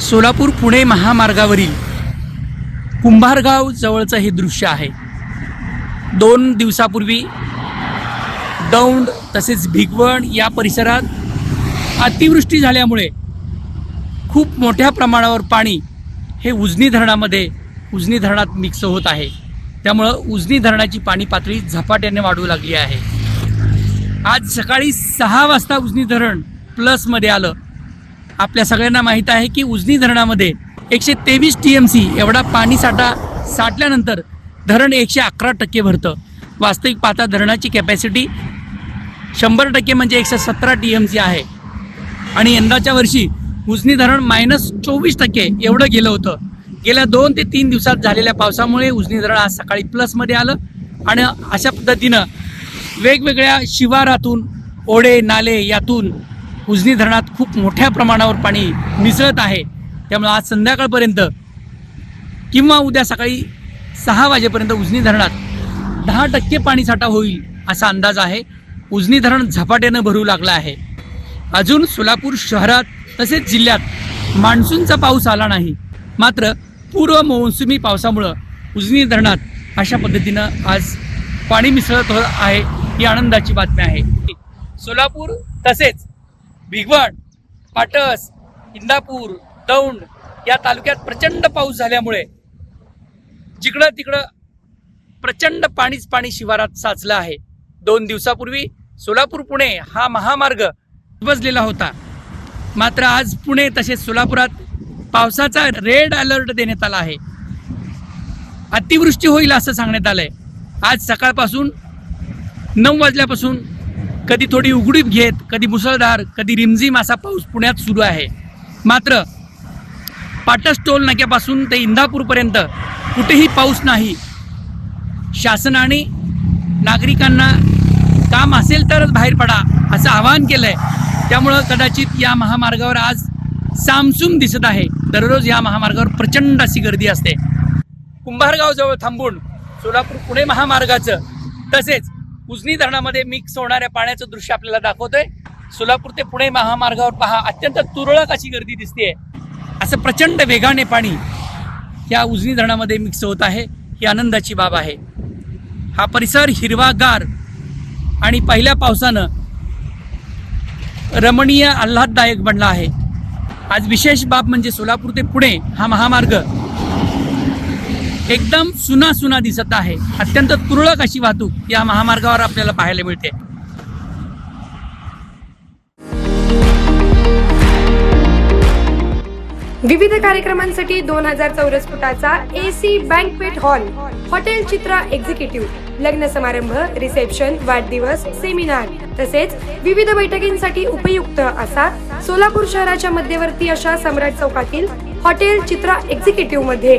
सोलापूर पुणे महामार्गावरील कुंभारगाव जवळचं हे दृश्य आहे. दोन दिवसापूर्वी दौंड तसेच भिगवण या परिसरात अतिवृष्टी झाल्यामुळे खूप मोठ्या प्रमाणावर पाणी हे उजनी धरणामध्ये उजनी धरणात मिक्स होत आहे. त्यामुळं उजनी धरणाची पाणी पातळी झपाट्याने वाढू लागली आहे. आज सकाळी सहा वाजता उजनी धरण प्लसमध्ये आलं. आपल्या सगळ्यांना माहीत आहे की उजनी धरणामध्ये एकशे तेवीस टी एम सी एवढा पाणीसाठा साठल्यानंतर धरण एकशे अकरा टक्के भरतं. वास्तविक पाहता धरणाची कॅपॅसिटी शंभर टक्के म्हणजे एकशे सतरा टी एम सी आहे. आणि यंदाच्या वर्षी उजनी धरण मायनस चोवीस टक्के एवढं गेलं होतं. गेल्या दोन ते तीन दिवसात झालेल्या पावसामुळे उजनी धरण आज सकाळी प्लसमध्ये आलं. आणि अशा पद्धतीनं वेगवेगळ्या शिवारातून ओढे नाले यातून उजनी धरणात खूप मोठ्या प्रमाणावर पाणी मिसळत आहे. त्यामुळे आज संध्याकाळपर्यंत किंवा उद्या सकाळी सहा वाजेपर्यंत उजनी धरणात दहा टक्के पाणीसाठा होईल असा अंदाज आहे. उजनी धरण झपाट्यानं भरू लागलं आहे. अजून सोलापूर शहरात तसेच जिल्ह्यात मान्सूनचा पाऊस आला नाही. मात्र पूर्व मोसमी पावसामुळं उजनी धरणात अशा पद्धतीनं आज पाणी मिसळत आहे ही आनंदाची बातमी आहे. सोलापूर तसेच भिगवण पाटस इंदापूर दौंड या तालुक्यात प्रचंड पाऊस झाल्यामुळे जिकडं तिकडं प्रचंड पाणीच पाणी शिवारात साचलं आहे. दोन दिवसापूर्वी सोलापूर पुणे हा महामार्ग बजलेला होता. मात्र आज पुणे तसेच सोलापुरात पावसाचा रेड अलर्ट देण्यात आला आहे. अतिवृष्टी होईल असं सांगण्यात आलंय. आज सकाळपासून नऊ वाजल्यापासून कधी थोडी उघडीप घेत कधी मुसळधार कधी रिमझिम असा पाऊस पुण्यात सुरू आहे. मात्र पाटस टोल नाक्यापासून ते इंदापूरपर्यंत कुठेही पाऊस नाही. शासनाने नागरिकांना काम असेल तरच बाहेर पडा असं आवाहन केलं आहे त्यामुळं कदाचित या महामार्गावर आज सामसूम दिसत आहे. दररोज या महामार्गावर प्रचंड अशी गर्दी असते. कुंभारगावजवळ थांबून सोलापूर पुणे महामार्गाचं तसेच उजनी धरणामध्ये मिक्स होणाऱ्या पाण्याचं दृश्य आपल्याला दाखवतोय. सोलापूर ते पुणे महामार्गावर पहा अत्यंत तुरळक अशी गर्दी दिसते असं प्रचंड वेगाने पाणी या उजनी धरणामध्ये मिक्स होत आहे. ही आनंदाची बाब आहे. हा परिसर हिरवागार आणि पहिल्या पावसानं रमणीय आल्हाददायक बनला आहे. आज विशेष बाब म्हणजे सोलापूर ते पुणे हा महामार्ग एकदम सुना सुना दिसत आहे. अत्यंत तुरळक अशी वाहतूक या महामार्गावर आपल्याला पाहायला मिळते. विविध कार्यक्रमांसाठी दोन हजार चौरस फुटाचा AC banquet hall hotel Chitra executive लग्न समारंभ रिसेप्शन वाढदिवस सेमिनार तसेच विविध बैठकींसाठी उपयुक्त असा सोलापूर शहराच्या मध्यवर्ती अशा सम्राट चौकातील हॉटेल चित्रा एक्झिक्युटिव्हमध्ये